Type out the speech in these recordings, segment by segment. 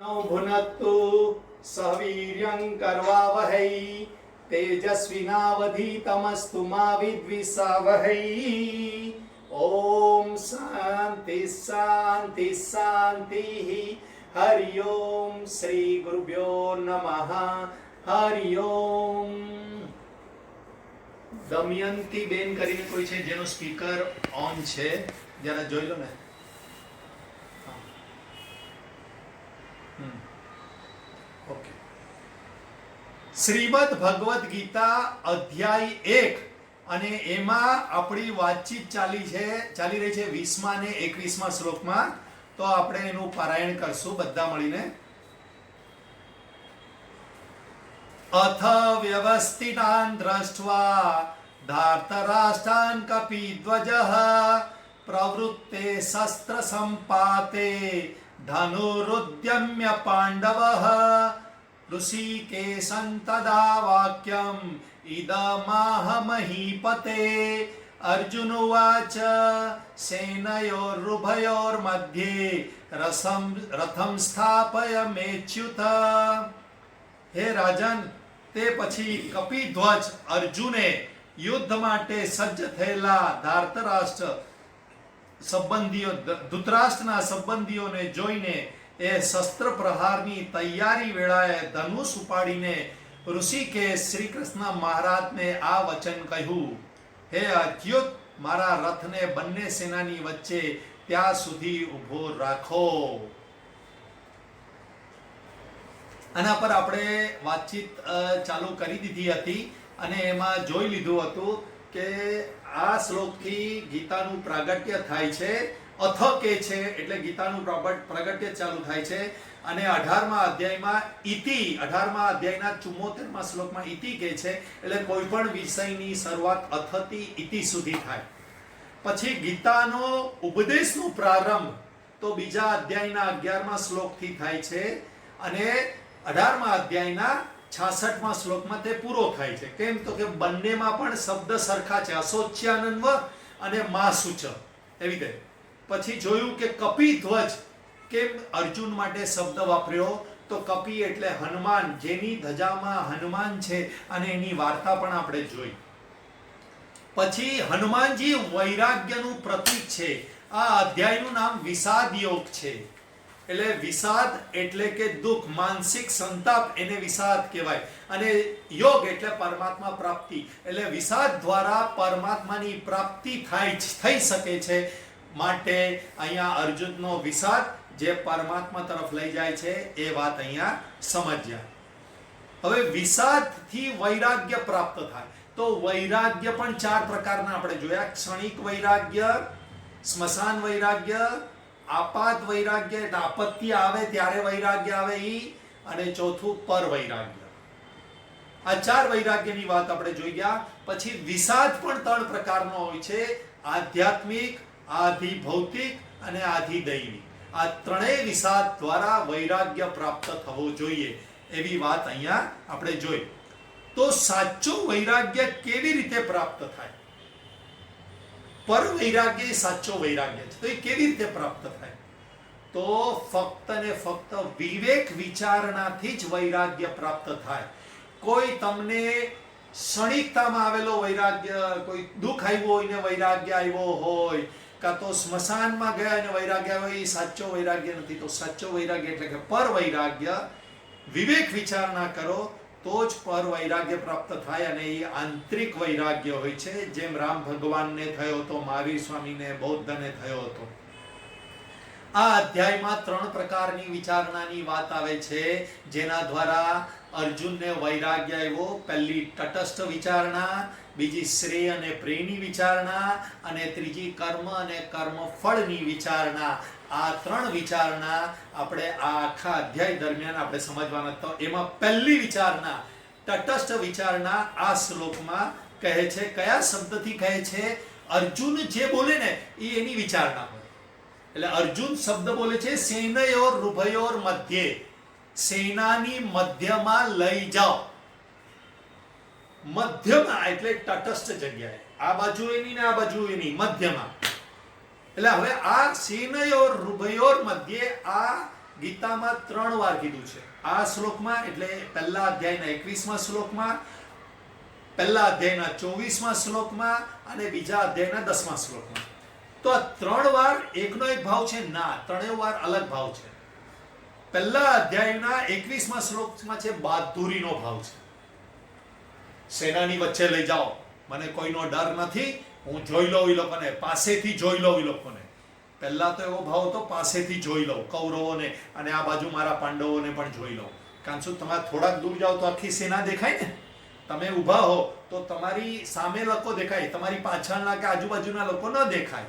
ભુનત્તુ સવીર્યં કરવાવહૈ તેજસ્વિનાવધીતમસ્તુ મા વિદ્વિષાવહૈ ઓમ શાંતિ શાંતિ શાંતિ હરિ ઓમ શ્રી ગુરુભ્યો નમઃ હરિ ઓમ દમયંતી બેન કરીને કોઈ છે જેનું સ્પીકર ઓન છે? જરા જોઈ લો ને. શ્રીમદ ભગવદ્ ગીતા અધ્યાય એક. અને એમાં આપણી વાતચીત ચાલી છે, ચાલી રહી છે વીસમા ને એકવીસમા શ્લોકમાં. તો આપણે એનું પારાયણ કરશું બધા મળીને. અથ વ્યવસ્થિતાન દ્રષ્ટવા ધાર્તરાષ્ટ્રાન કપિધ્વજઃ પ્રવૃત્તે શસ્ત્ર સંપાતે ધનુરુદ્યમ્ય પાંડવઃ ऋषिकेशं तदा वाक्यम् इदमाहमहीपते। अर्जुन उवाच सेनयोरुभयोर्मध्ये रसं, रथं स्थापय मेच्युत। हे राजन, ते पछी कपि ध्वज अर्जुने युद्ध माटे सज्ज थेला धारतराष्ट्र संबंधियों धुतराष्ट्र ना संबंधियों ने जोई એ શસ્ત્ર પ્રહારની તૈયારી વેળાએ ધનુષ ઉપાડીને ઋષિકેશ શ્રી કૃષ્ણ મહારાજને આ વચન કહ્યું, હે અચ્યુત, મારા રથને બંને સેનાની વચ્ચે ત્યાં સુધી ઊભો રાખો. આના પર આપણે વાતચીત ચાલુ કરી દીધી હતી અને એમાં જોઈ લીધું હતું કે આ શ્લોકથી ગીતાનું પ્રાગટ્ય થાય છે અથ કે છે એટલે ગીતાનું પ્રાગટ- પ્રાગટ્ય ચાલુ થાય છે. અને અઢારમા અધ્યાયમાં ઇતિ અઢારમા અધ્યાયના ચુમ્મોતેરમા શ્લોકમાં ઇતિ કહે છે, એટલે કોઈ પણ વિષયની શરૂઆત અથતી ઇતિ સુધી થાય. પછી ગીતાનો ઉપદેશનો પ્રારંભ તો બીજા અધ્યાયના અગિયારમા શ્લોકથી થાય છે અને અઢારમા અધ્યાયના છાસઠમા શ્લોકમાં તે પૂરો થાય છે. કેમ તો કે બંનેમાં પણ શબ્દ સરખા છે. અશોચ્યાનંદ અને માસુચ. એવી રીતે. પછી જોયું કે કપી ધ્વજ કેમ અર્જુન માટે શબ્દ વાપર્યો, તો કપી એટલે હનુમાન, જેની ધજામાં હનુમાન છે અને એની વાર્તા પણ આપણે જોઈ. પછી હનુમાનજી વૈરાગ્યનું પ્રતીક છે. આ અધ્યાયનું નામ વિષાદ યોગ છે. એટલે વિષાદ એટલે કે દુઃખ, માનસિક સંતાપ એને વિષાદ કહેવાય. અને યોગ એટલે પરમાત્મા પ્રાપ્તિ. એટલે વિષાદ દ્વારા પરમાત્માની પ્રાપ્તિ થાય થઈ શકે છે. માટે અહીંયા અર્જુનનો વિષાદ જે પરમાત્મા તરફ લઈ જાય છે, એ વાત અહીંયા સમજ્યા. હવે વિષાદથી વૈરાગ્ય પ્રાપ્ત થાય. તો વૈરાગ્ય પણ ચાર પ્રકારના આપણે જોયા. ક્ષણિક વૈરાગ્ય, સ્મશાન વૈરાગ્ય, આપાત વૈરાગ્ય, એટલે આપત્તિ આવે ત્યારે વૈરાગ્ય આવે ઈ, અને ચોથું પર વૈરાગ્ય. આ ચાર વૈરાગ્યની વાત આપણે જોઈ ગયા. પછી વિષાદ પણ ત્રણ પ્રકારનો હોય છે. આધ્યાત્મિક આધિ ભૌતિક અને આધિ દૈવી. આ ત્રણેય વિષાદ દ્વારા વૈરાગ્ય પ્રાપ્ત થવો જોઈએ. એવી વાત અહીંયા આપણે જોઈ. તો સાચો વૈરાગ્ય કેવી રીતે પ્રાપ્ત થાય? પર વૈરાગ્ય સાચો વૈરાગ્ય છે. તો એ કેવી રીતે પ્રાપ્ત થાય? તો ફક્ત ને ફક્ત વિવેક વિચારણાથી જ વૈરાગ્ય પ્રાપ્ત થાય. કોઈ તમને ક્ષણિકતામાં આવેલો વૈરાગ્ય, કોઈ દુઃખ આવ્યું હોય ને વૈરાગ્ય આવ્યો હોય કાં તો સ્મશાનમાં ગયા અને વૈરાગ્ય હોય એ સાચો વૈરાગ્ય નથી. તો સાચો વૈરાગ્ય એટલે કે પર વૈરાગ્ય વિવેક વિચારણા કરો, તો જ પર વૈરાગ્ય પ્રાપ્ત થાય અને એ આંતરિક વૈરાગ્ય હોય છે. જેમ રામ ભગવાનને થયો હતો, મહાવીર સ્વામીને બૌદ્ધને થયો હતો. આ અધ્યાયમાં ત્રણ પ્રકારની વિચારણાની વાત આવે છે. જેના દ્વારા અર્જુનને વૈરાગ્ય આવ્યો. પહેલી તટસ્થ વિચારણા બીજી શ્રેય અને પ્રેની વિચારણા અને ત્રીજી કર્મ અને કર્મ ફળની વિચારણા. આ ત્રણ વિચારણા આપણે આ આખા અધ્યાય દરમિયાન આપણે સમજવાના તો એમાં પહેલી વિચારણા, તટસ્થ વિચારણા આ શ્લોકમાં કહે છે. કયા શબ્દથી કહે છે? અર્જુન જે બોલે ને એ એની વિચારણા હોય. એટલે અર્જુન શબ્દ બોલે છે, સેનયોર રૂભયોર મધ્યે. સેનાની મધ્યમાં લઈ જાઓ. મધ્યમાં, એટલે તટસ્થ જગ્યાએ. આ બાજુ એની ને આ બાજુ એની મધ્યમાં. એટલે હવે આ સિનયોર રૂભયોર મધ્યે આ ગીતામાં ત્રણ વાર કીધું છે. આ શ્લોકમાં, એટલે પહેલા અધ્યાયના એકવીસમાં શ્લોકમાં, પહેલા અધ્યાયના ચોવીસમાં શ્લોકમાં, અને બીજા અધ્યાયના દસમા શ્લોકમાં. તો આ ત્રણ વાર એકનો એક ભાવ છે? ના, ત્રણેય વાર અલગ ભાવ છે. પહેલા અધ્યાયના એકવીસમાં શ્લોકમાં છે બહાદુરીનો ભાવ છે. સેનાની વચ્ચે લઈ જાઓ. મને કોઈનો ડર નથી. હું જોઈ લઉં એ લોકોને. પાસેથી જોઈ લઉં એ લોકોને. પહેલા તો એવો ભાવ હતો, પાસેથી જોઈ લઉં. કૌરવોને અને આ બાજુ મારા પાંડવોને પણ જોઈ લઉં. કારણ શું તમે થોડાક દૂર જાઓ તો આખી સેના દેખાય ને? તમે ઊભા હો તો તમારી સામે લોકો દેખાય. તમારી પાછળના કે આજુબાજુના લોકો ન દેખાય.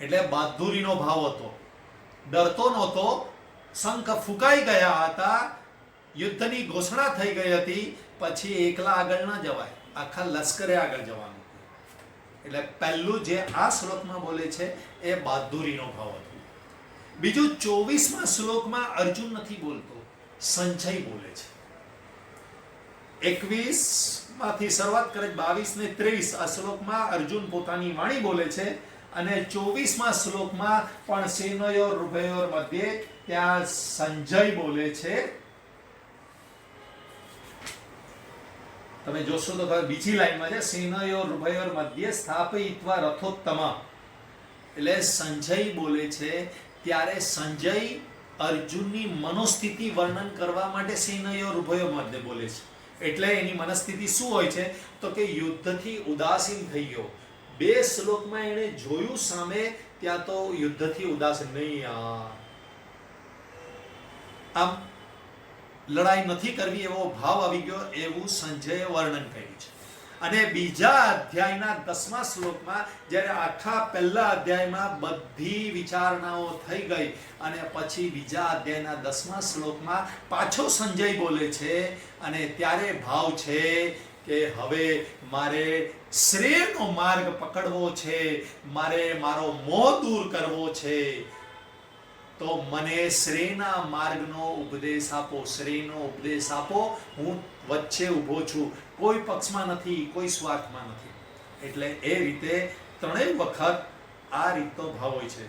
એટલે બહાદુરીનો ભાવ હતો. ડરતો નહોતો. શંખ ફૂંકાઈ ગયા હતા. યુદ્ધની ઘોષણા થઈ ગઈ હતી, પછી એકલા આગળ ન જવાય. આખા લશ્કરે આગળ જવાનું. એટલે પહેલું જે આ શ્લોકમાં બોલે છે, એ બહાદુરીનો ભાવ હતો. બીજું, ચોવીસમાં શ્લોકમાં અર્જુન નથી બોલતો, સંજય બોલે છે. એકવીસમાંથી શરૂઆત કરે બાવીસ ને ત્રેવીસ. આ શ્લોકમાં અર્જુન પોતાની વાણી બોલે છે અને ચોવીસમાં શ્લોકમાં પણ સેનયોર ઉભયોર મધ્યે ત્યાં સંજય બોલે છે. તમે જોશો તો બીજી લાઈનમાં છે સેનયોર ઉભયોર મધ્ય સ્થાપયિત્વા રથોત્તમ. એટલે સંજય બોલે છે, ત્યારે સંજય અર્જુનની મનોસ્થિતિ વર્ણન કરવા માટે સેનયોર ઉભયોર મધ્ય બોલે છે. એટલે એની મનસ્થિતિ શું હોય છે? તો કે યુદ્ધથી ઉદાસીન થઈ ગયો. બે શ્લોકમાં એણે જોયું સામે, ત્યાં તો યુદ્ધથી ઉદાસીન નહીં આમ લડાઈ નથી કરવી એવો ભાવ આવી ગયો એવું સંજયે વર્ણન કર્યું છે. અને બીજા અધ્યાયના દસમા શ્લોકમાં જ્યારે આખા પહેલા અધ્યાયમાં બધી વિચારણાઓ થઈ ગઈ અને પછી બીજા અધ્યાયના દસમા શ્લોકમાં પાછો સંજય બોલે છે અને ત્યારે ભાવ છે કે હવે મારે શ્રેયનો માર્ગ પકડવો છે, મારે મારો મોહ દૂર કરવો છે. તો મને શ્રેયના માર્ગનો ઉપદેશ આપો, શ્રેયનો ઉપદેશ આપો. હું વચ્ચે ઊભો છું. કોઈ પક્ષમાં નથી, કોઈ સ્વાર્થમાં નથી. એટલે એ રીતે ત્રણેય વખત આ રીતનો ભાવ હોય છે.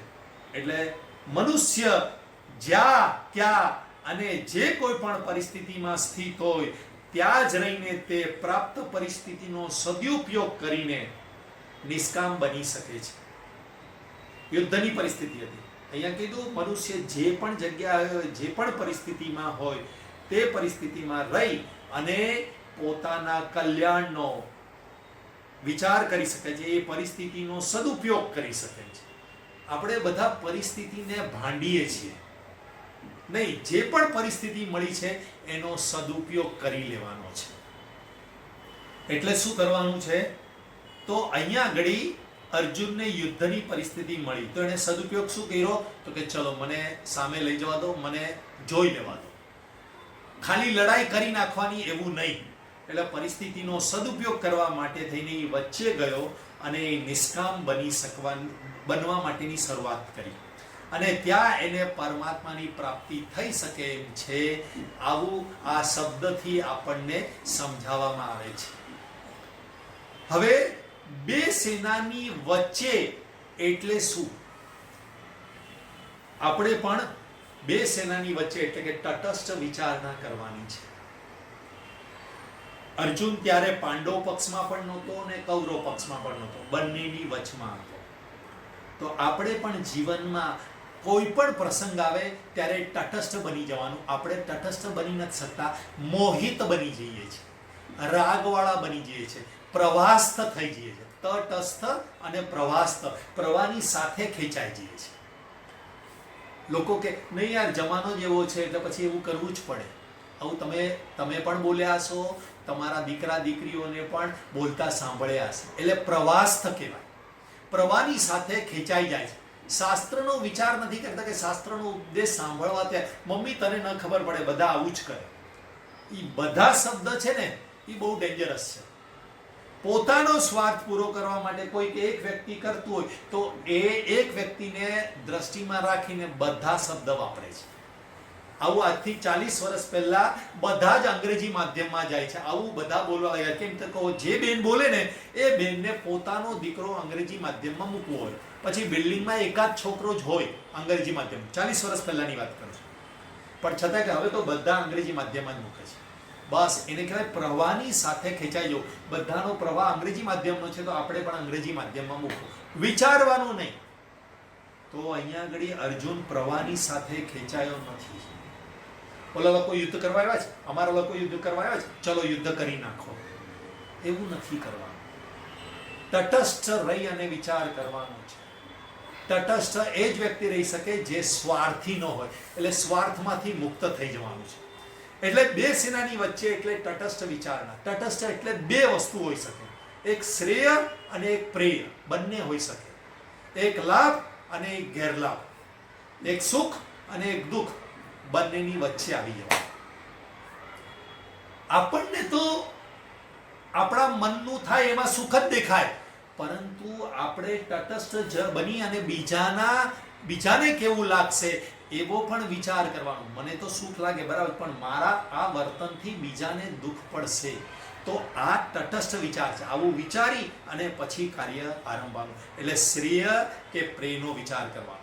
એટલે મનુષ્ય જ્યાં, ત્યાં અને જે કોઈ પણ પરિસ્થિતિમાં સ્થિત હોય, ત્યાં જ રહીને તે પ્રાપ્ત પરિસ્થિતિનો સદુપયોગ કરીને નિષ્કામ બની શકે છે. યુદ્ધની પરિસ્થિતિ હતી. અહીંયા કીધું, મનુષ્ય જે પણ જગ્યાએ જે પણ પરિસ્થિતિમાં હોય, તે પરિસ્થિતિમાં રહી અને પોતાના કલ્યાણનો વિચાર કરી શકે છે, એ પરિસ્થિતિનો સદુપયોગ કરી શકે છે. આપણે બધા પરિસ્થિતિને ભાંડીએ છીએ. નહીં, જે પણ પરિસ્થિતિ મળી છે, એનો સદુપયોગ કરી લેવાનો છે. એટલે શું કરવાનું છે? તો અહીંયા આગળી અર્જુનને યુદ્ધની પરિસ્થિતિ મળી. તો એને સદુપયોગ શું કર્યો? તો કે ચલો, મને સામે લઈ જવા દો, મને જોઈ લેવા દો. ખાલી લડાઈ કરી નાખવાની એવું નહીં. એટલે પરિસ્થિતિનો સદુપયોગ કરવા માટે થઈને એ વચ્ચે ગયો અને એ નિષ્કામ બની શકવા, બનવા માટેની શરૂઆત કરી. અને ત્યાં એને પરમાત્માની પ્રાપ્તિ થઈ શકે એમ છે, આવું આ શબ્દથી આપણને સમજાવવામાં આવે છે. હવે બે સેનાની વચ્ચે એટલે શું? આપણે પણ બે સેનાની વચ્ચે એટલે કે તટસ્થ વિચારણા કરવાની છે. અર્જુન ત્યારે પાંડવ પક્ષમાં પણ નહોતો અને કૌરવ પક્ષમાં પણ નહોતો. બંનેની વચમાં હતો. તો આપણે પણ જીવનમાં કોઈ પણ પ્રસંગ આવે ત્યારે તટસ્થ બની જવાનું. આપણે તટસ્થ બની નથી શકતા. મોહિત બની જઈએ છીએ. રાગવાળા બની જઈએ છીએ. પ્રવાસ્થ થઈ જઈએ છીએ. તટસ્થ અને પ્રવાસ્થ પ્રવાહની સાથે ખેંચાઈ જઈએ છીએ. લોકો કે, નહીં યાર, જમાનો જ એવો છે એટલે પછી એવું કરવું જ પડે. આવું તમે તમે પણ બોલ્યા હશો, તમારા દીકરા, દીકરીઓને પણ બોલતા સાંભળ્યા હશે. એટલે પ્રવાસ્થ કહેવાય. પ્રવાહની સાથે ખેંચાઈ જાય છે. શાસ્ત્રનો વિચાર નથી કરતા કે શાસ્ત્રનો ઉપદેશ સાંભળવા ત્યાં, મમ્મી, તને ન ખબર પડે, બધા આવું જ કરે. એ બધા શબ્દ છે ને એ બહુ ડેન્જરસ છે. પોતાનો સ્વાર્થ પૂરો કરવા માટે કોઈક એક વ્યક્તિ કરતું હોય, તો એ એક વ્યક્તિને દ્રષ્ટિમાં રાખીને બધા શબ્દ વાપરે છે. આવું આજથી ચાલીસ વર્ષ પહેલા બધા જ અંગ્રેજી માધ્યમમાં જાય છે. આવું બધા બોલવા લાગ્યા. કેમ તો કહો, જે બેન બોલે ને, એ બેનને પોતાનો દીકરો અંગ્રેજી માધ્યમમાં મૂકવો હોય. પછી બિલ્ડિંગમાં એકાદ છોકરો જ હોય અંગ્રેજી માધ્યમ. ચાલીસ વર્ષ પહેલાની વાત કરું છું. પણ છતાં કે હવે તો બધા અંગ્રેજી માધ્યમમાં જ મૂકે છે. બસ એને કહેવાય પ્રવાહની સાથે ખેંચાઈ જવું બધાનો પ્રવાહ અંગ્રેજી માધ્યમનો છે તો આપણે પણ અંગ્રેજી માધ્યમમાં મૂકવું. વિચારવાનું નહીં. તો અહીંયા આગળ અર્જુન પ્રવાહની સાથે ખેંચાયો નથી. ઓલા લોકો યુદ્ધ કરવા આવ્યા છે? અમારા લોકો યુદ્ધ કરવા આવ્યા છે? ચલો યુદ્ધ કરી નાખો. એવું નથી કરવાનું. તટસ્થ રહી અને વિચાર કરવાનો છે. તટસ્થ એ જ વ્યક્તિ રહી શકે જે સ્વાર્થી ન હોય. એટલે સ્વાર્થમાંથી મુક્ત થઈ જવાનું છે. એટલે બે સેનાની વચ્ચે એટલે તટસ્થ વિચારણા. તટસ્થ એટલે બે વસ્તુ હોઈ શકે. એક શ્રેય અને એક પ્રેય. બંને હોઈ શકે. એક લાભ અને એક ગેરલાભ. એક સુખ અને એક દુઃખ બંનેની વચ્ચે આવી જવા આપણને તો આપણા મનનું થાય એમાં સુખ જ દેખાય. પરંતુ આપણે તટસ્થ બની અને બીજાના, બીજાને કેવું લાગશે? એવો પણ વિચાર કરવાનો, મને તો સુખ લાગે, બરાબર, પણ મારા આ વર્તનથી બીજાને દુઃખ પડશે. તો આ તટસ્થ વિચાર છે. આવું વિચારી અને પછી કાર્ય આરંભવાનું. એટલે શ્રેય કે પ્રેયનો વિચાર કરવાનો.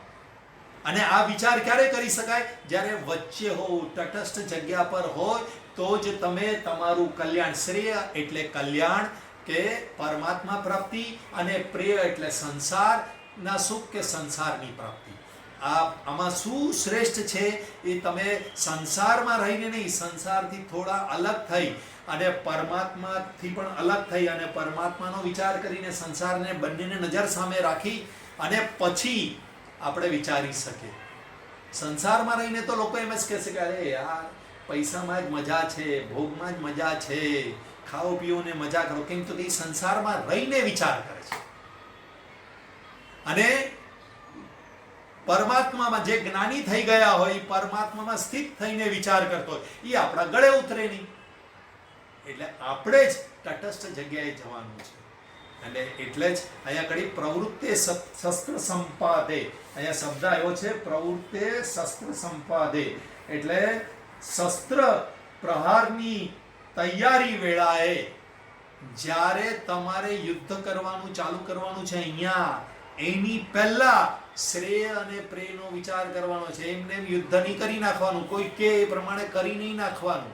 અને આ વિચાર ક્યારે કરી શકાય? જ્યારે વચ્ચે હોવ, તટસ્થ જગ્યા પર હોય, તો જ તમે તમારું કલ્યાણ, શ્રેય એટલે કલ્યાણ કે પરમાત્મા પ્રાપ્તિ અને પ્રેય એટલે સંસારના સુખ કે સંસારની પ્રાપ્તિ. આ આમાં શું શ્રેષ્ઠ છે એ તમે સંસારમાં રહીને નહીં, સંસારથી થોડા અલગ થઈ અને પરમાત્માથી પણ અલગ થઈ અને પરમાત્માનો વિચાર કરીને સંસારને બંનેને નજર સામે રાખી અને પછી આપણે વિચારી શકીએ. સંસારમાં રહીને તો લોકો એમ જ કહેશે કે, અરે યાર, પૈસામાં જ મજા છે, ભોગમાં જ મજા છે, ખાઓ પીઓ ને મજા કરો. કેમ તો કે સંસારમાં રહીને વિચાર કરે છે. અને પરમાત્મામાં જે જ્ઞાની થઈ ગયા હોય, એ પરમાત્મામાં સ્થિત થઈને વિચાર કરતો હોય. એ આપણા ગળે ઉતરે નહીં. એટલે આપણે જ તટસ્થ જગ્યાએ જવાનું છે. અને એટલે જ અહીંયા કડી પ્રવૃત્તે શસ્ત્ર સંપાદે. અહીંયા શબ્દ આવ્યો છે, પ્રવૃત્તે શસ્ત્ર સંપાદે. એટલે શસ્ત્ર પ્રહારની તૈયારી વેળાએ જ્યારે તમારે યુદ્ધ કરવાનું, ચાલુ કરવાનું છે અહીંયા એની પહેલા શ્રેય અને પ્રેયનો વિચાર કરવાનો છે. એમને એમ યુદ્ધ નહીં કરી નાખવાનું. કોઈ કે એ પ્રમાણે કરી નહીં નાખવાનું.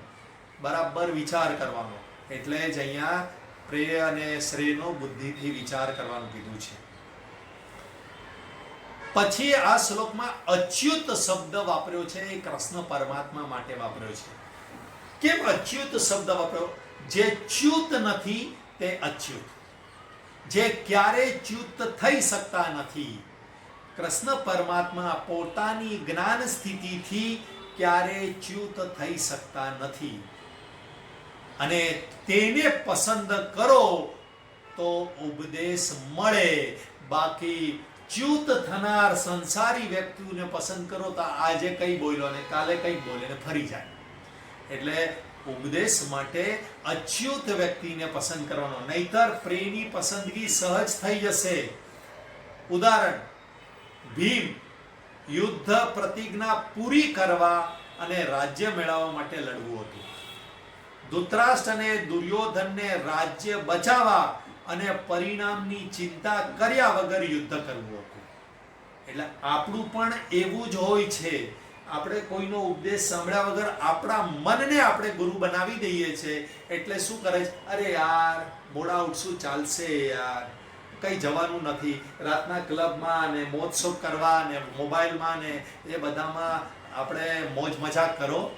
બરાબર વિચાર કરવાનો. એટલે જ અહીંયા પ્રેય અને શ્રેયનો બુદ્ધિથી વિચાર કરવાનું કીધું છે. પછી આ શ્લોકમાં અચ્યુત શબ્દ વાપર્યો છે. એ કૃષ્ણ પરમાત્મા માટે વાપર્યો છે. કેમ અચ્યુત શબ્દ વાપર્યો? જે ચ્યુત નથી, તે અચ્યુત. જે ક્યારે ચ્યુત થઈ શકતા નથી. કૃષ્ણ પરમાત્મા પોતાની જ્ઞાન સ્થિતિથી ક્યારે ચ્યુત થઈ શકતા નથી. અને તેને પસંદ કરો તો ઉપદેશ મળે. બાકી ચ્યુત થનાર સંસારી વ્યક્તિઓને પસંદ કરો તો આજે કઈ બોલ્યો ને કાલે કઈ બોલે ને ફરી જાય. એટલે ઉપદેશ માટે અચ્યુત વ્યક્તિને પસંદ કરવાનો. નહીતર પ્રેમની પસંદગી સહજ થઈ જશે. ઉદાહરણ, ભીમ યુદ્ધ પ્રતિજ્ઞા પૂરી કરવા અને રાજ્ય મેળવવા માટે લડવું હતું. ધૃતરાષ્ટ્ર અને દુર્યોધનને રાજ્ય બચાવવા અને પરિણામની ચિંતા કર્યા વગર યુદ્ધ કરવું હતું. એટલે આપણું પણ એવું જ હોય છે. આપણે કોઈનો ઉપદેશ સાંભળ્યા વગર આપણા મનને આપણે ગુરુ બનાવી દઈએ છે, એટલે શું કરે છે? અરે યાર, મોડા ઉઠશું, ચાલશે યાર. કઈ જવાનું નથી. રાતના ક્લબમાં ને મોજશોખ કરવા ને મોબાઈલમાં ને એ બધામાં આપણે મોજ મજાક કરો.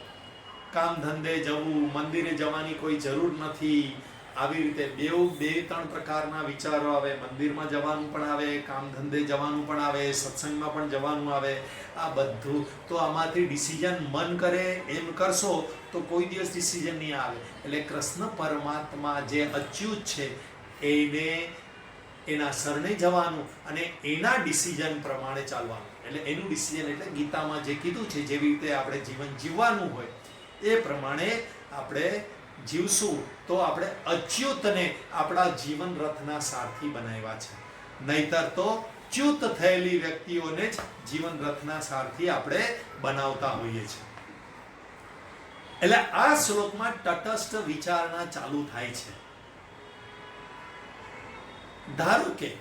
કામ ધંધે જવું, મંદિરે જવાની કોઈ જરૂર નથી. આવી રીતે બે બે, ત્રણ પ્રકારના વિચારો આવે. મંદિરમાં જવાનું પણ આવે કામ ધંધે જવાનું પણ આવે, સત્સંગમાં પણ જવાનું આવે. આ બધું તો આમાંથી ડિસિઝન મન કરે, એમ કરશો તો કોઈ દિવસ ડિસિઝન નહીં આવે. એટલે કૃષ્ણ પરમાત્મા જે અચ્યુત છે, એને, એના શરણે જવાનું અને એના ડિસિઝન પ્રમાણે ચાલવાનું. એટલે એનું ડિસિઝન એટલે ગીતામાં જે કીધું છે, જેવી રીતે આપણે જીવન જીવવાનું હોય, એ પ્રમાણે આપણે જીવશું તો આપણે અચ્યુતને આપણા જીવન રથના સારથી બનાવ્યા છે. નહીતર તો ચ્યુત થયેલી વ્યક્તિઓને જ જીવન રથના સારથી આપણે બનાવતા હોઈએ છીએ. એટલે આ શ્લોકમાં તટસ્થ વિચારણા ચાલુ થાય છે. ધારો કે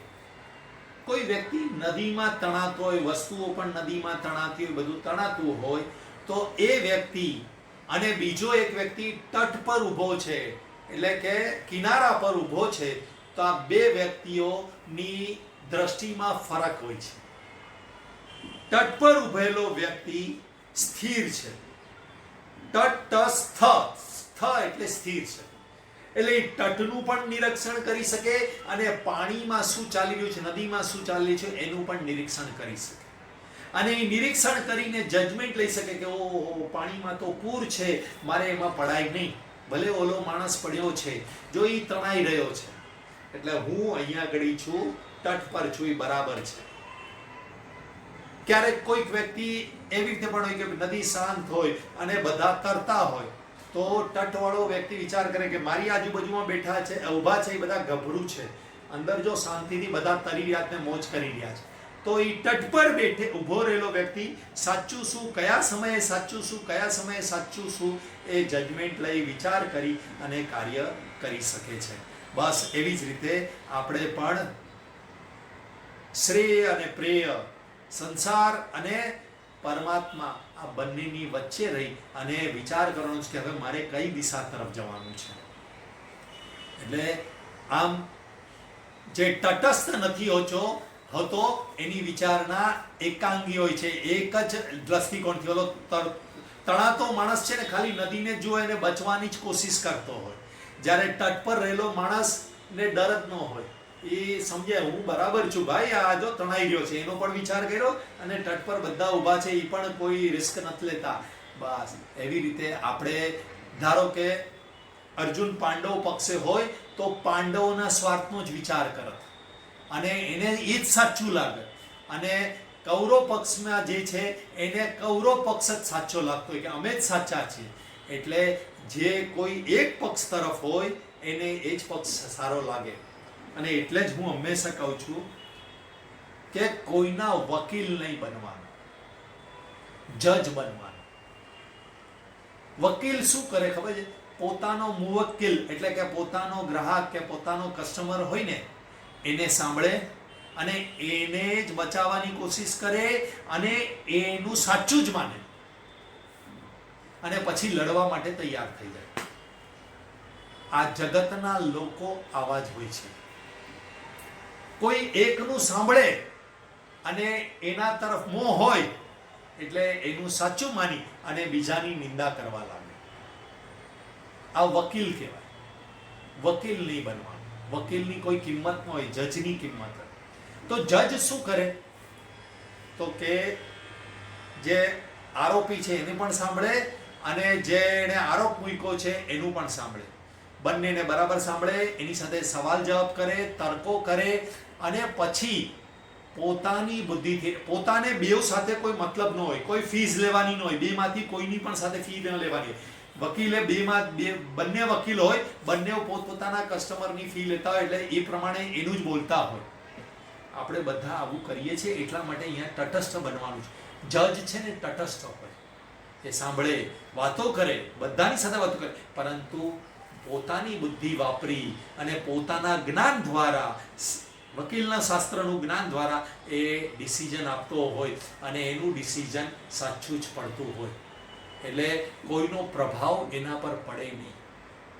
કોઈ વ્યક્તિ નદીમાં તણાતો હોય, વસ્તુઓ પણ નદીમાં તણાતી હોય, બધું તણાતું હોય, તો એ વ્યક્તિ અને બીજો એક વ્યક્તિ તટ પર ઊભો છે, એટલે કે કિનારા પર ઊભો છે, તો આ બે વ્યક્તિઓની દ્રષ્ટિમાં ફરક હોય છે. તટ પર ઊભેલો વ્યક્તિ સ્થિર છે. તટસ્થ, સ્થ એટલે સ્થિર છે. એટલે તટનું પણ નિરીક્ષણ કરી શકે અને પાણીમાં શું ચાલી રહ્યું છે, નદીમાં શું ચાલી રહ્યું છે, એનું પણ નિરીક્ષણ કરી શકે. અને નિરીક્ષણ કરીને જજમેન્ટ લઈ શકે કે ઓ પાણીમાં તો પૂર છે, મારે એમાં પડાય નહીં. ભલે ઓલો માણસ પડ્યો છે, જો એ તણાઈ રહ્યો છે. એટલે હું અહીંયા ગળી છું, તટ પર છું એ બરાબર છે. ક્યારેક કોઈક વ્યક્તિ એવી રીતે પણ હોય કે નદી શાંત હોય અને બધા તરતા હોય, તો તટવાળો વ્યક્તિ વિચાર કરે કે મારી આજુબાજુમાં બેઠા છે, ઊભા છે એ બધા ગભરું છે. અંદર જો શાંતિથી બધા તરી રહ્યા મોજ કરી રહ્યા છે. તો એ તટ પર બેઠે ઊભો રહેલો વ્યક્તિ, સાચું શું, કયા સમયે સાચું શું, કયા સમયે સાચું શું, એ જજમેન્ટ લઈ વિચાર કરી અને કાર્ય કરી શકે છે. બસ એવી જ રીતે આપણે પણ શ્રેય અને પ્રેય, સંસાર અને પરમાત્મા આ બંનેની વચ્ચે રહી અને વિચાર કરવાનો છે કે હવે મારે કઈ દિશા તરફ જવાનું છે. એટલે આમ જે તટસ્થ નથી હોતો હોતો. એની વિચારણા એકાંગી હોય છે. એક જ દ્રષ્ટિકોણથી ઓલો તણાતો માણસ છે ને ખાલી નદીને જ અને બચવાની જ કોશિશ કરતો હોય. જ્યારે તટ પર રહેલો માણસને ડર જ ન હોય. એ સમજે, હું બરાબર છું ભાઈ, આ જો તણાઈ રહ્યો છે. એનો પણ વિચાર કર્યો અને તટ પર બધા ઊભા છે. એ પણ કોઈ રિસ્ક નથી લેતા. બસ, એવી રીતે આપણે, ધારો કે અર્જુન પાંડવ પક્ષે હોય, તો પાંડવોના સ્વાર્થનો જ વિચાર કરત. અને એને એ જ સાચું લાગે. અને કૌરવ પક્ષમાં જે છે, એને કૌરવ પક્ષ જ સાચો લાગતો હોય કે અમે જ સાચા છીએ. એટલે જે કોઈ એક પક્ષ તરફ હોય, એને એ જ પક્ષ સારો લાગે. અને એટલે જ હું હંમેશા કહું છું કે કોઈના વકીલ નહીં બનવાનું. જજ બનવાનું. વકીલ શું કરે ખબર છે? પોતાનો મુવક્કિલ, એટલે કે પોતાનો ગ્રાહક કે પોતાનો કસ્ટમર હોય ને એને સાંભળે અને એને જ બચાવવાની કોશિશ કરે અને એનું સાચું જ માને. અને પછી લડવા માટે તૈયાર થઈ જાય. આ જગતના લોકો આવા જ હોય છે. કોઈ એકનું સાંભળે અને એના તરફ મોહ હોય એટલે એનું સાચું માની અને બીજાની નિંદા કરવા લાગે. આ વકીલ કહેવાય. વકીલ નહીં બનવાનું વકીલની કોઈ કિંમત ન હોય, જજની કિંમત હોય. તો જજ શું કરે? તો કે જે આરોપી છે એને પણ સાંભળે અને જેણે આરોપ મૂક્યો છે એનું પણ સાંભળે. બંનેને બરાબર સાંભળે, એની સાથે સવાલ જવાબ કરે, તર્કો કરે અને પછી પોતાની બુદ્ધિથી, પોતાને બેવ સાથે કોઈ મતલબ ન હોય, કોઈ ફીસ લેવાની ન હોય, બેમાંથી કોઈની પણ સાથે ફી ન લેવાની હોય. વકીલે બેમાં બે બંને વકીલ હોય, બંને પોતપોતાના કસ્ટમરની ફી લેતા હોય એટલે એ પ્રમાણે એનું જ બોલતા હોય. આપણે બધા આવું કરીએ છીએ, એટલા માટે અહીંયા તટસ્થ બનવાનું છે. જજ છે ને તટસ્થ હોય. એ સાંભળે, વાતો કરે, બધાની સાથે વાતો કરે. પરંતુ પોતાની બુદ્ધિ વાપરી અને પોતાના જ્ઞાન દ્વારા વકીલના શાસ્ત્રનું જ્ઞાન દ્વારા એ ડિસિઝન આપતો હોય અને એનું ડિસિઝન સાચું જ પડતું હોય. એટલે કોઈનો પ્રભાવ એના પર પડે નહીં.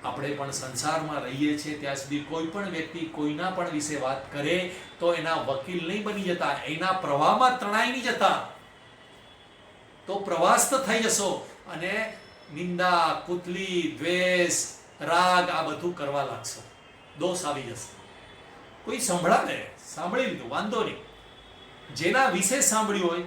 આપણે પણ સંસારમાં રહીએ છીએ, ત્યાં સુધી કોઈ પણ વ્યક્તિ કોઈના પણ વિશે વાત કરે તો એના વકીલ નહીં બની જતા, એના પ્રવાહમાં તણાઈ નહીં જતા. તો પ્રવાસ્ત થઈ જશો અને નિંદા, કુતલી, દ્વેષ, રાગ આ બધું કરવા લાગશો. દોષ આવી જશે. કોઈ સંભળાવે? સાંભળી લીધું, વાંધો નહીં. જેના વિશે સાંભળ્યું હોય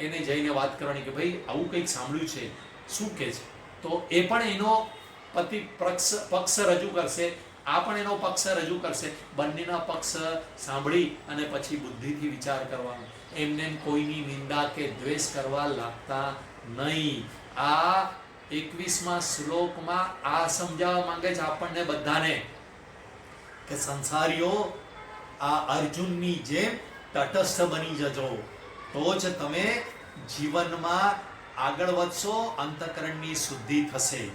એને જઈને વાત કરવાની કે ભાઈ, આવું કંઈક સાંભળ્યું છે, શું કે છે? તો એ પણ એનો પતિ પક્ષ પક્ષ રજૂ કરશે, આ પણ એનો પક્ષ રજૂ કરશે. બંનેના પક્ષ સાંભળી અને પછી બુદ્ધિથી વિચાર કરવાનો. એમને કોઈની નિંદા કે દ્વેષ કરવા લાગતા નહીં. આ એકવીસમાં શ્લોકમાં આ સમજાવવા માંગે છે આપણને બધાને કે સંસારીઓ આ અર્જુનની જેમ તટસ્થ બની જજો. તો જ તમે જીવનમાં આગળ વધશો, અંતકરણની શુદ્ધિ થશે.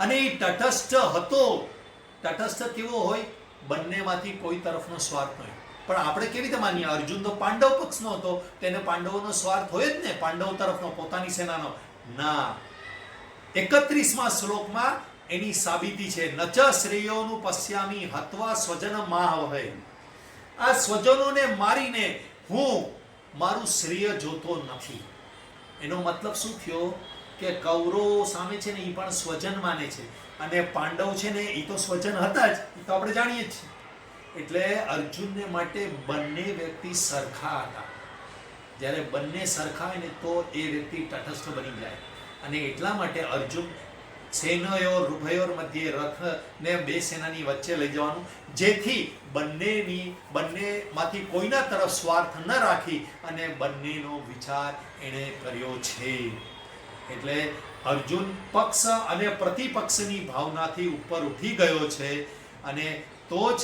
અને એ તટસ્થ હતો. તટસ્થ કેવો હોય? બંનેમાંથી કોઈ તરફનો સ્વાર્થ નહીં. પણ આપણે કેવી રીતે માનીએ? અર્જુન તો પાંડવ પક્ષનો હતો. તેને પાંડવોનો સ્વાર્થ હોય જ ને? પાંડવ તરફનો, પોતાની સેનાનો. ના. એકત્રીસમાં શ્લોકમાં એની સાબિતી છે. નચ શ્રેયોનું પશ્યામી હત્વા સ્વજન માહવહે. આ સ્વજનોને મારીને હું મારું શ્રેય જોતો નથી. એનો મતલબ શું થયો? કે કૌરવો સામે છે ને એ પણ સ્વજન માને છે. અને પાંડવ છે ને એ તો સ્વજન હતા જ એ તો આપણે જાણીએ જ છીએ. એટલે અર્જુનને માટે બંને વ્યક્તિ સરખા હતા. જ્યારે બંને સરખા હોય ને તો એ વ્યક્તિ તટસ્થ બની જાય. અને એટલા માટે અર્જુન સેનયોર ઉભયોર મધ્યે રથને બે સેનાની વચ્ચે લઈ જવાનું. જેથી બંનેની, બંનેમાંથી કોઈના તરફ સ્વાર્થ ન રાખી અને બંનેનો વિચાર એણે કર્યો છે. એટલે અર્જુન પક્ષ અને પ્રતિપક્ષની ભાવનાથી ઉપર ઉઠી ગયો છે અને તો જ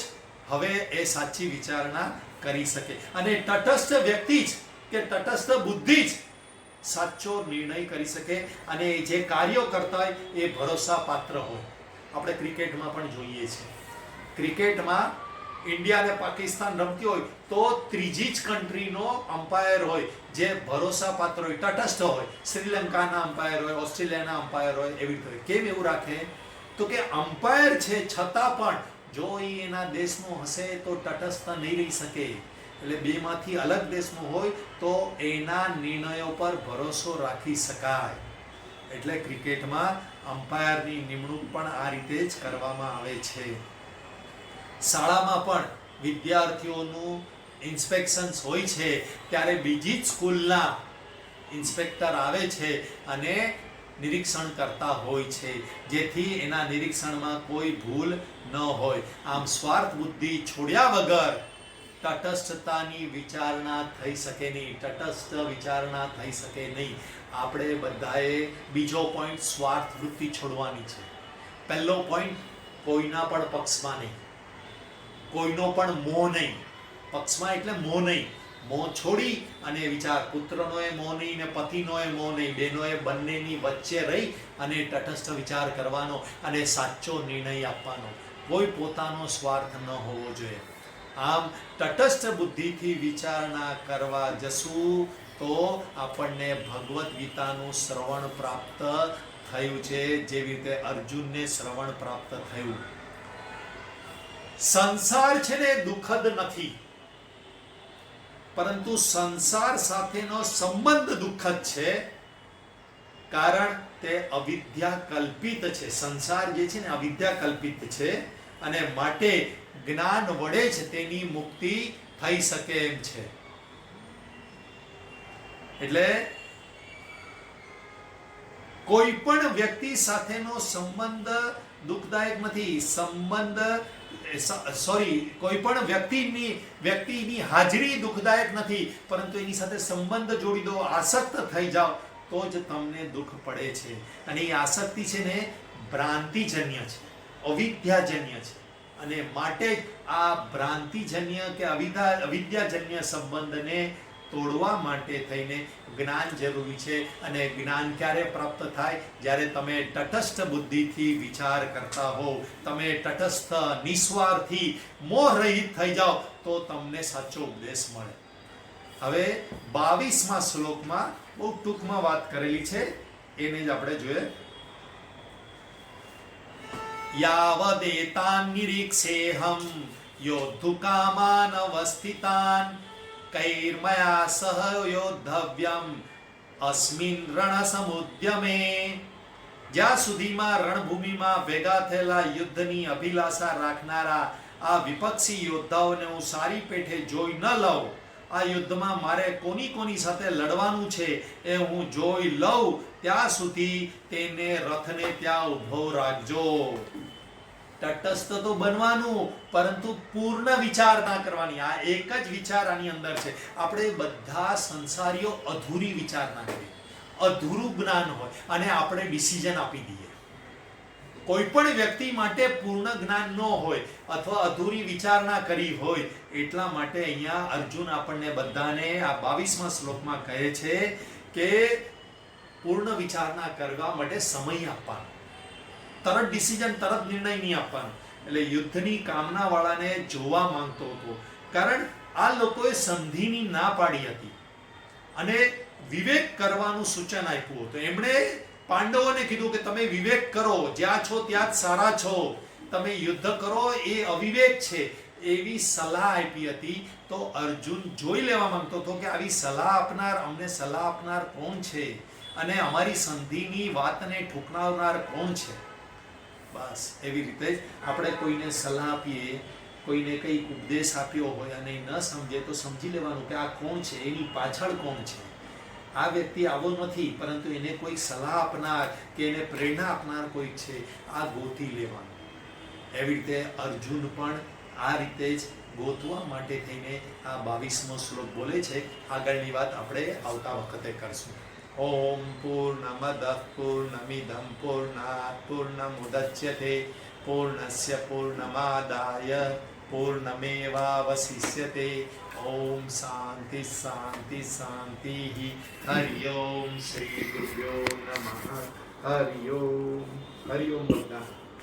હવે એ સાચી વિચારણા કરી શકે. અને તટસ્થ વ્યક્તિ જ કે તટસ્થ બુદ્ધિ જ સાચો નિર્ણય કરી શકે અને જે કાર્યો કરતા હોય એ ભરોસાપાત્ર હોય. આપણે ક્રિકેટમાં પણ જોઈએ છીએ ક્રિકેટમાં ઇન્ડિયા અને પાકિસ્તાન રમતી હોય તો ત્રીજી જ કન્ટ્રીનો અમ્પાયર હોય, જે ભરોસાપાત્ર હોય, તટસ્થ હોય. શ્રીલંકાના અમ્પાયર હોય, ઓસ્ટ્રેલિયાના અમ્પાયર હોય, એવી રીતે હોય. કેમ એવું રાખે? તો કે અમ્પાયર છે છતાં પણ જો એ એના દેશનો હશે તો તટસ્થ નહીં રહી શકે. એટલે બેમાંથી અલગ દેશનું હોય તો એના નિર્ણયો પર ભરોસો રાખી શકાય. એટલે ક્રિકેટમાં અમ્પાયરની નિમણૂક પણ આ રીતે જ કરવામાં આવે છે. શાળામાં પણ વિદ્યાર્થીઓનું ઇન્સ્પેક્શન્સ હોય છે, ત્યારે બીજી જ સ્કૂલના ઇન્સ્પેક્ટર આવે છે અને નિરીક્ષણ કરતા હોય છે, જેથી એના નિરીક્ષણમાં કોઈ ભૂલ ન હોય. આમ સ્વાર્થ બુદ્ધિ છોડ્યા વગર તટસ્થતાની વિચારણા થઈ શકે નહીં, તટસ્થ વિચારણા થઈ શકે નહીં. આપણે બધાએ બીજો પોઈન્ટ સ્વાર્થ વૃત્તિ છોડવાની છે. પહેલો પોઈન્ટ કોઈના પણ પક્ષમાં નહીં. કોઈનો પણ મોહ નહીં. પક્ષમાં એટલે મોહ નહીં. મોહ છોડી અને વિચાર. પુત્રનોએ મોં નહીં ને પતિનોએ મોં નહીં. બેનોએ બંનેની વચ્ચે રહી અને તટસ્થ વિચાર કરવાનો અને સાચો નિર્ણય આપવાનો. કોઈ પોતાનો સ્વાર્થ ન હોવો જોઈએ. આમ તટસ્થ બુદ્ધિથી વિચારણા કરવા જશું, તો આપણને ભગવદ્ ગીતાનું શ્રવણ પ્રાપ્ત થયું છે. જેવી રીતે અર્જુનને શ્રવણ પ્રાપ્ત થયું. સંસાર છે ને દુઃખદ નથી. પરંતુ સંસાર સાથેનો સંબંધ દુઃખદ છે. કારણ તે અવિદ્યા કલ્પિત છે. સંસાર જે છે ને અવિદ્યા કલ્પિત છે અને માટે જ્ઞાન વડે જ તેની મુક્તિ થઈ શકે એમ છે. એટલે કોઈ પણ વ્યક્તિ સાથેનો સંબંધ દુઃખદાયક નથી. સંબંધ સોરી, કોઈ પણ વ્યક્તિની વ્યક્તિની હાજરી દુઃખદાયક નથી. પરંતુ એની સાથે સંબંધ જોડી દો, આસક્ત થઈ જાઓ, તો જ તમને દુઃખ પડે છે. અને એ આસક્તિ છે ને ભ્રાંતિજન્ય છે. અવિદ્યાજન્ય છે. અને માટે આ ભ્રાંતિજન્ય કે અવિધા અવિદ્યાજન્ય સંબંધને તોડવા માટે થઈને જ્ઞાન જરૂરી છે. અને જ્ઞાન ક્યારે પ્રાપ્ત થાય? જ્યારે તમે તટસ્થ બુદ્ધિથી વિચાર કરતા હો તમે તટસ્થ, નિસ્વાર્થી મોહ રહિત થઈ જાઓ, તો તમને સાચો ઉપદેશ મળે. હવે બાવીસમાં શ્લોકમાં બહુ ટૂંકમાં વાત કરેલી છે. એને જ આપણે જોઈએ. યાવદેતાન નિરીક્ષેહમ योद्धुकामानवस्थितान् कैर्मया सह योद्धव्यम् અસ્મિન રણસમુદ્યમે જ્યાં સુધીમાં રણભૂમિમાં ભેગા થયેલા યુદ્ધની અભિલાષા રાખનારા આ વિપક્ષી યોદ્ધાઓને હું સારી પેઠે જોઈ ન લઉં આ યુદ્ધમાં મારે કોની કોની સાથે લડવાનું છે એ હું જોઈ લઉં ત્યાં સુધી તેને રથને ત્યાં ઊભો રાખજો. તટસ્થ તો બનવાનું, પરંતુ પૂર્ણ વિચાર ના કરવાની. આ એક જ વિચાર આની અંદર છે. આપણે બધા સંસારીઓ અધૂરી વિચારણા કરીએ. અધૂરું જ્ઞાન હોય, અને આપણે ડિસિઝન આપી દઈએ. કોઈ પણ વ્યક્તિ માટે પૂર્ણ જ્ઞાન ન હોય, અથવા અધૂરી વિચારણા કરી હોય, એટલા માટે અહીંયા અર્જુન આપણને બધાને આ બાવીસમાં શ્લોકમાં કહે છે કે પૂર્ણ વિચારણા કરવા માટે સમય આપવાનો. તરત ડિસિઝન તરત નિર્ણય નહીં આપવાનો. એટલે યુદ્ધની કામના વાળાને જોવા માંગતો હતો. કારણ આ લોકોએ સંધિની ના પાડી હતી. અને વિવેક કરવાનું સૂચન આપ્યું હતું. એમણે પાંડવોને કીધું કે તમે વિવેક કરો, જ્યાં છો ત્યાં જ સારા છો. તમે યુદ્ધ કરો, એ અવિવેક છે. એવી સલાહ આપી હતી. તો અર્જુન જોઈ લેવા માંગતો હતો કે આવી સલાહ આપનાર, અમને સલાહ આપનાર કોણ છે? અને અમારી સંધિની વાતને ઠુકરાવનાર કોણ છે? બસ, એવી રીતે જ આપણે કોઈને સલાહ આપીએ, કોઈને કંઈક ઉપદેશ આપ્યો હોય અને ન સમજે તો સમજી લેવાનું કે આ કોણ છે, એની પાછળ કોણ છે. આ વ્યક્તિ આવો નથી, પરંતુ એને કોઈક સલાહ આપનાર કે એને પ્રેરણા આપનાર કોઈક છે, આ ગોતી લેવાનું. એવી રીતે અર્જુન પણ આ રીતે જ ગોતવા માટે થઈને આ બાવીસમો શ્લોક બોલે છે. આગળની વાત આપણે આવતા વખતે કરશું. ઓમ પૂર્ણમદ પૂર્ણમિદમ પૂર્ણાત પૂર્ણમુદચ્યતે પૂર્ણસ્ય પૂર્ણમાદાય પૂર્ણમેવાવશિષ્યતે ઓમ શાંતિ શાંતિ શાંતિ હરિ ઓમ શ્રી ગુરુભ્યો નમઃ હરિ ઓમ હરિ ઓમ